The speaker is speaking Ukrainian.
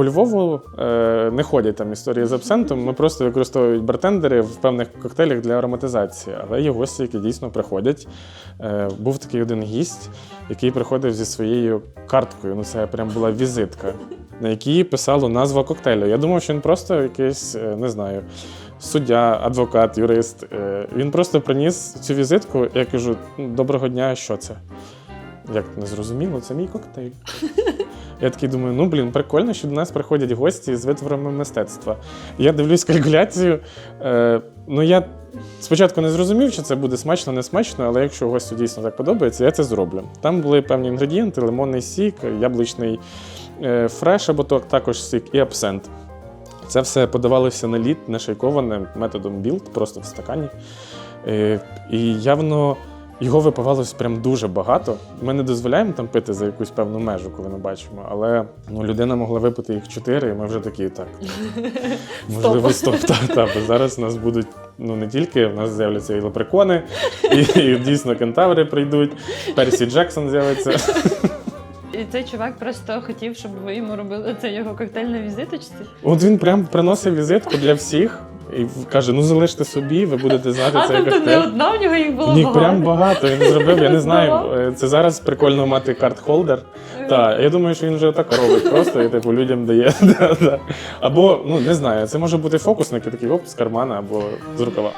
По Львову е, не ходять там історії з абсентом. Ми просто використовують бартендери в певних коктейлях для ароматизації. Але є гості, які дійсно приходять. Е, був такий один гість, який приходив зі своєю карткою. Ну, це прям була візитка, на якій писало назва коктейлю. Я думав, що він просто якийсь, е, не знаю, суддя, адвокат, юрист. Е, він просто приніс цю візитку. Я кажу: «Ну, доброго дня, що це? Як не зрозуміло, це мій коктейль. Я такий думаю, ну блін, прикольно, що до нас приходять гості з витворами мистецтва. Я дивлюсь калькуляцію. Е, ну я спочатку не зрозумів, чи це буде смачно, не смачно, але якщо гостю дійсно так подобається, я це зроблю. Там були певні інгредієнти: лимонний сік, яблучний е, фреш або то- також сік і абсент. Це все подавалося на лід, не шейковане методом білд, просто в стакані. Е, і явно його випивалось прям дуже багато. Ми не дозволяємо там пити за якусь певну межу, коли ми бачимо, але ну, людина могла випити їх чотири, і ми вже такі так. Можливо, стоп. Та, та, бо зараз у нас будуть ну не тільки в нас з'являться і лепрекони, і, і дійсно кентаври прийдуть, Персі Джексон з'явиться. І цей чувак просто хотів, щоб ви йому робили це його коктейль на візиточці. От він прям приносив візитку для всіх і каже: ну залиште собі, ви будете знати А цей тобто не одна в нього їх було Ні, багато. прям багато. Він зробив, я не знаю. Е, Це зараз прикольно мати карт-холдер. Так, я думаю, що він вже так робить просто і типу людям дає. Да, да. Або, ну не знаю, це може бути фокусник, такі такий оп, з кармана або з рукава.